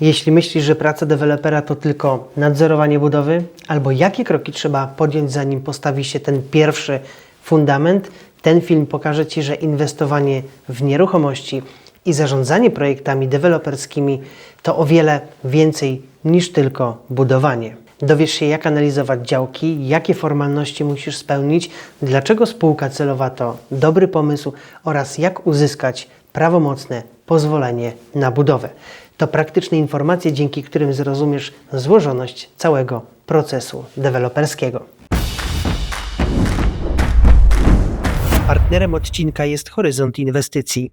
Jeśli myślisz, że praca dewelopera to tylko nadzorowanie budowy, albo jakie kroki trzeba podjąć, zanim postawi się ten pierwszy fundament, ten film pokaże Ci, że inwestowanie w nieruchomości i zarządzanie projektami deweloperskimi to o wiele więcej niż tylko budowanie. Dowiesz się, jak analizować działki, jakie formalności musisz spełnić, dlaczego spółka celowa to dobry pomysł oraz jak uzyskać prawomocne pozwolenie na budowę. To praktyczne informacje, dzięki którym zrozumiesz złożoność całego procesu deweloperskiego. Partnerem odcinka jest Horyzont Inwestycji.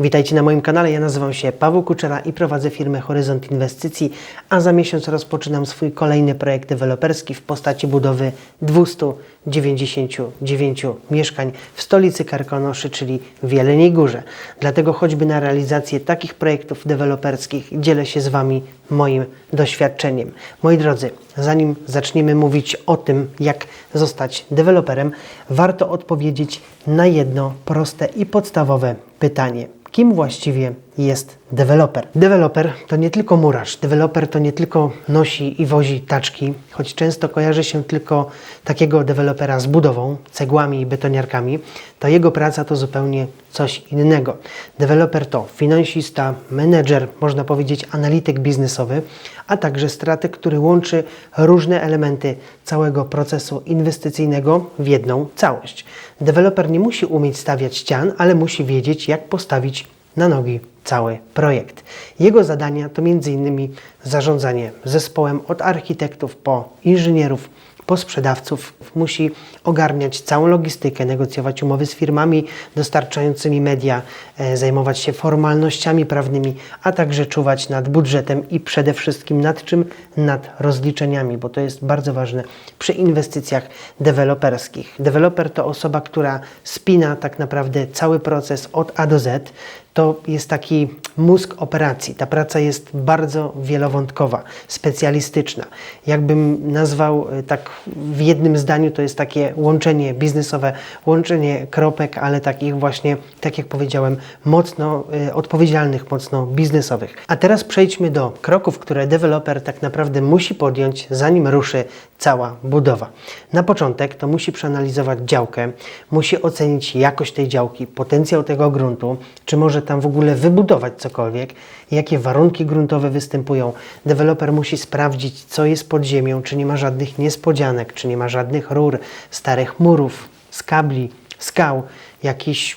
Witajcie na moim kanale. Ja nazywam się Paweł Kuczera i prowadzę firmę Horyzont Inwestycji, a za miesiąc rozpoczynam swój kolejny projekt deweloperski w postaci budowy 299 mieszkań w stolicy Karkonoszy, czyli w Jeleniej Górze. Dlatego choćby na realizację takich projektów deweloperskich dzielę się z Wami moim doświadczeniem. Moi drodzy, zanim zaczniemy mówić o tym, jak zostać deweloperem, warto odpowiedzieć na jedno proste i podstawowe pytanie. Kim właściwie jest deweloper? Deweloper to nie tylko murarz, deweloper to nie tylko nosi i wozi taczki, choć często kojarzy się tylko takiego dewelopera z budową, cegłami i betoniarkami, to jego praca to zupełnie coś innego. Deweloper to finansista, menedżer, można powiedzieć analityk biznesowy, a także strateg, który łączy różne elementy całego procesu inwestycyjnego w jedną całość. Deweloper nie musi umieć stawiać ścian, ale musi wiedzieć, jak postawić na nogi cały projekt. Jego zadania to m.in. zarządzanie zespołem od architektów po inżynierów, po sprzedawców. Musi ogarniać całą logistykę, negocjować umowy z firmami dostarczającymi media, e, zajmować się formalnościami prawnymi, a także czuwać nad budżetem i przede wszystkim nad czym? Nad rozliczeniami, bo to jest bardzo ważne przy inwestycjach deweloperskich. Deweloper to osoba, która spina tak naprawdę cały proces od A do Z. To jest taki mózg operacji. Ta praca jest bardzo wielowątkowa, specjalistyczna. Jakbym nazwał e, tak w jednym zdaniu, to jest takie łączenie biznesowe, łączenie kropek, ale takich właśnie, tak jak powiedziałem, mocno y, odpowiedzialnych, mocno biznesowych. A teraz przejdźmy do kroków, które deweloper tak naprawdę musi podjąć, zanim ruszy cała budowa. Na początek to musi przeanalizować działkę, musi ocenić jakość tej działki, potencjał tego gruntu, czy może tam w ogóle wybudować cokolwiek, jakie warunki gruntowe występują. Deweloper musi sprawdzić, co jest pod ziemią, czy nie ma żadnych niespodzianek, czy nie ma żadnych rur, starych murów, z kabli, skał, jakichś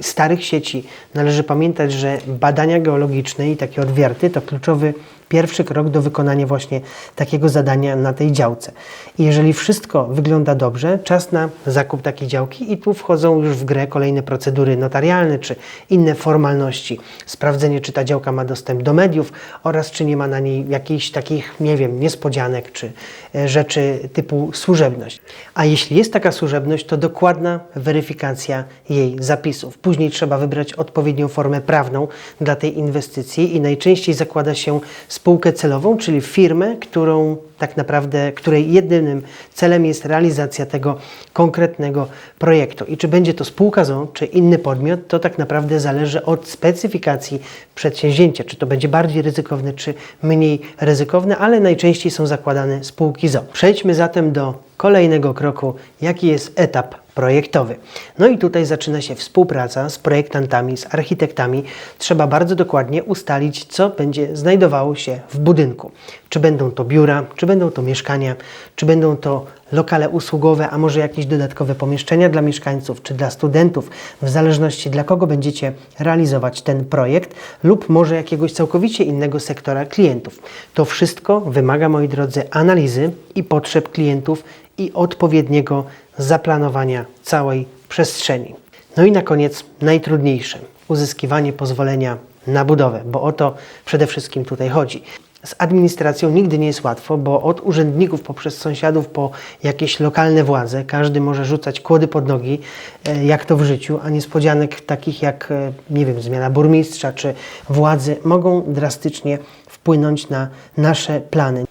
starych sieci. Należy pamiętać, że badania geologiczne i takie odwierty to kluczowy pierwszy krok do wykonania właśnie takiego zadania na tej działce. I jeżeli wszystko wygląda dobrze, czas na zakup takiej działki i tu wchodzą już w grę kolejne procedury notarialne czy inne formalności. Sprawdzenie, czy ta działka ma dostęp do mediów oraz czy nie ma na niej jakichś takich, nie wiem, niespodzianek czy e, rzeczy typu służebność. A jeśli jest taka służebność, to dokładna weryfikacja jej zapisów. Później trzeba wybrać odpowiednią formę prawną dla tej inwestycji i najczęściej zakłada się spółkę celową, czyli firmę, którą tak naprawdę, której jedynym celem jest realizacja tego konkretnego projektu. I czy będzie to spółka ZO, czy inny podmiot, to tak naprawdę zależy od specyfikacji przedsięwzięcia, czy to będzie bardziej ryzykowne, czy mniej ryzykowne, ale najczęściej są zakładane spółki ZO. Przejdźmy zatem do kolejnego kroku, jaki jest etap projektowy. No i tutaj zaczyna się współpraca z projektantami, z architektami. Trzeba bardzo dokładnie ustalić, co będzie znajdowało się w budynku. Czy będą to biura, czy będą to mieszkania, czy będą to lokale usługowe, a może jakieś dodatkowe pomieszczenia dla mieszkańców, czy dla studentów, w zależności dla kogo będziecie realizować ten projekt, lub może jakiegoś całkowicie innego sektora klientów. To wszystko wymaga, moi drodzy, analizy i potrzeb klientów i odpowiedniego zaplanowania całej przestrzeni. No i na koniec najtrudniejsze uzyskiwanie pozwolenia na budowę, bo o to przede wszystkim tutaj chodzi. Z administracją nigdy nie jest łatwo, bo od urzędników poprzez sąsiadów po jakieś lokalne władze każdy może rzucać kłody pod nogi, e, jak to w życiu, a niespodzianek takich jak, e, nie wiem, zmiana burmistrza czy władzy mogą drastycznie wpłynąć na nasze plany.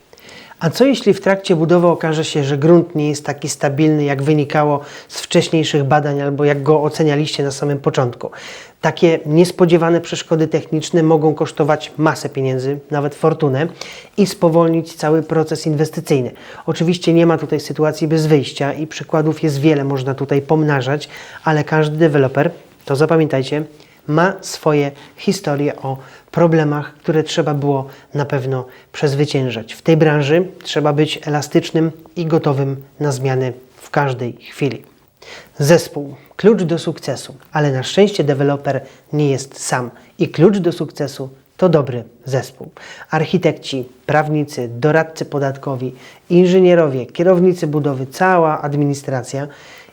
A co jeśli w trakcie budowy okaże się, że grunt nie jest taki stabilny, jak wynikało z wcześniejszych badań albo jak go ocenialiście na samym początku? Takie niespodziewane przeszkody techniczne mogą kosztować masę pieniędzy, nawet fortunę i spowolnić cały proces inwestycyjny. Oczywiście nie ma tutaj sytuacji bez wyjścia i przykładów jest wiele, można tutaj pomnażać, ale każdy deweloper, to zapamiętajcie, ma swoje historie o problemach, które trzeba było na pewno przezwyciężać. W tej branży trzeba być elastycznym i gotowym na zmiany w każdej chwili. Zespół klucz do sukcesu, ale na szczęście deweloper nie jest sam i klucz do sukcesu to dobry zespół. Architekci, prawnicy, doradcy podatkowi, inżynierowie, kierownicy budowy, cała administracja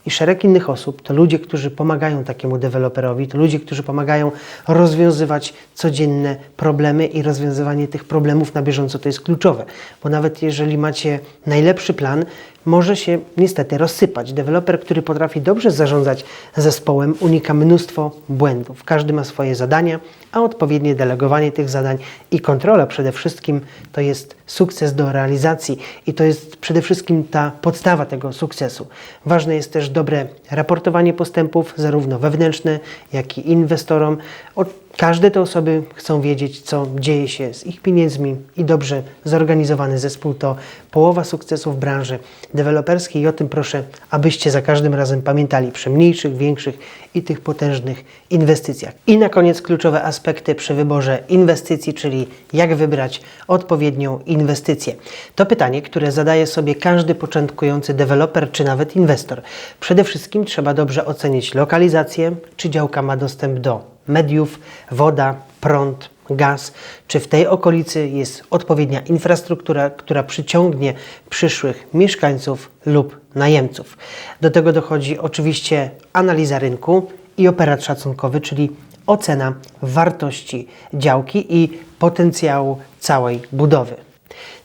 i szereg innych osób to ludzie, którzy pomagają takiemu deweloperowi, to ludzie, którzy pomagają rozwiązywać codzienne problemy i rozwiązywanie tych problemów na bieżąco to jest kluczowe, bo nawet jeżeli macie najlepszy plan, może się niestety rozsypać. Deweloper, który potrafi dobrze zarządzać zespołem, unika mnóstwo błędów. Każdy ma swoje zadania, a odpowiednie delegowanie tych zadań i kontrola przede wszystkim to jest sukces do realizacji i to jest przede wszystkim ta podstawa tego sukcesu. Ważne jest też dobre raportowanie postępów, zarówno wewnętrzne, jak i inwestorom. Każde te osoby chcą wiedzieć, co dzieje się z ich pieniędzmi i dobrze zorganizowany zespół to połowa sukcesu w branży deweloperskiej i o tym proszę, abyście za każdym razem pamiętali przy mniejszych, większych i tych potężnych inwestycjach. I na koniec kluczowe aspekty przy wyborze inwestycji, czyli jak wybrać odpowiednią inwestycję. To pytanie, które zadaje sobie każdy początkujący deweloper czy nawet inwestor. Przede wszystkim trzeba dobrze ocenić lokalizację, czy działka ma dostęp do mediów, woda, prąd, gaz, czy w tej okolicy jest odpowiednia infrastruktura, która przyciągnie przyszłych mieszkańców lub najemców. Do tego dochodzi oczywiście analiza rynku i operat szacunkowy, czyli ocena wartości działki i potencjału całej budowy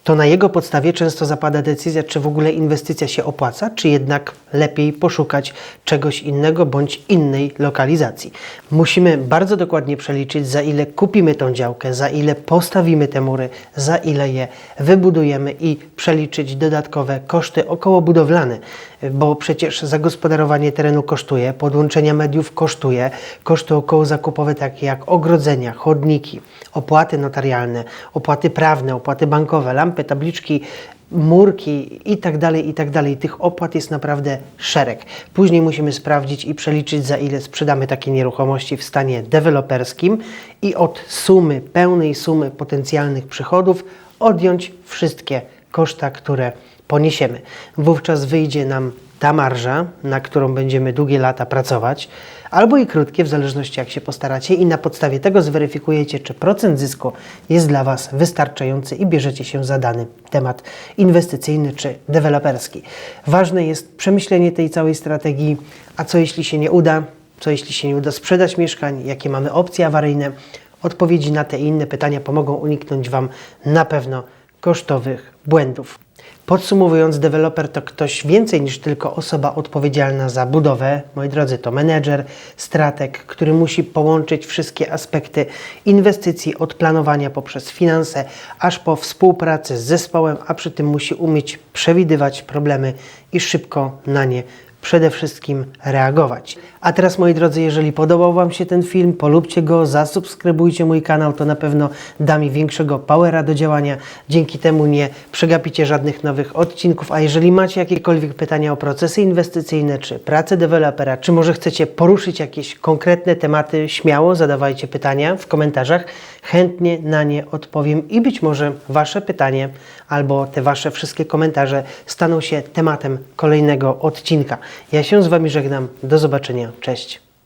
to na jego podstawie często zapada decyzja, czy w ogóle inwestycja się opłaca, czy jednak lepiej poszukać czegoś innego bądź innej lokalizacji. Musimy bardzo dokładnie przeliczyć, za ile kupimy tą działkę, za ile postawimy te mury, za ile je wybudujemy i przeliczyć dodatkowe koszty okołobudowlane, bo przecież zagospodarowanie terenu kosztuje, podłączenia mediów kosztuje, koszty okołozakupowe takie jak ogrodzenia, chodniki, opłaty notarialne, opłaty prawne, opłaty bankowe, lampy, tabliczki, murki i tak dalej, i tak dalej. Tych opłat jest naprawdę szereg. Później musimy sprawdzić i przeliczyć, za ile sprzedamy takie nieruchomości w stanie deweloperskim i od sumy, pełnej sumy potencjalnych przychodów odjąć wszystkie koszta, które poniesiemy. Wówczas wyjdzie nam ta marża, na którą będziemy długie lata pracować, albo i krótkie, w zależności jak się postaracie, i na podstawie tego zweryfikujecie, czy procent zysku jest dla Was wystarczający i bierzecie się za dany temat inwestycyjny czy deweloperski. Ważne jest przemyślenie tej całej strategii, a co jeśli się nie uda, co jeśli się nie uda sprzedać mieszkań, jakie mamy opcje awaryjne. Odpowiedzi na te i inne pytania pomogą uniknąć Wam na pewno kosztowych błędów. Podsumowując, deweloper to ktoś więcej niż tylko osoba odpowiedzialna za budowę. Moi drodzy, to menedżer, strateg, który musi połączyć wszystkie aspekty inwestycji od planowania poprzez finanse, aż po współpracę z zespołem, a przy tym musi umieć przewidywać problemy i szybko na nie przede wszystkim reagować. A teraz moi drodzy, jeżeli podobał Wam się ten film, polubcie go, zasubskrybujcie mój kanał, to na pewno da mi większego powera do działania. Dzięki temu nie przegapicie żadnych nowych odcinków, a jeżeli macie jakiekolwiek pytania o procesy inwestycyjne, czy pracę dewelopera, czy może chcecie poruszyć jakieś konkretne tematy, śmiało zadawajcie pytania w komentarzach. Chętnie na nie odpowiem i być może Wasze pytanie albo te Wasze wszystkie komentarze staną się tematem kolejnego odcinka. Ja się z Wami żegnam. Do zobaczenia. Cześć.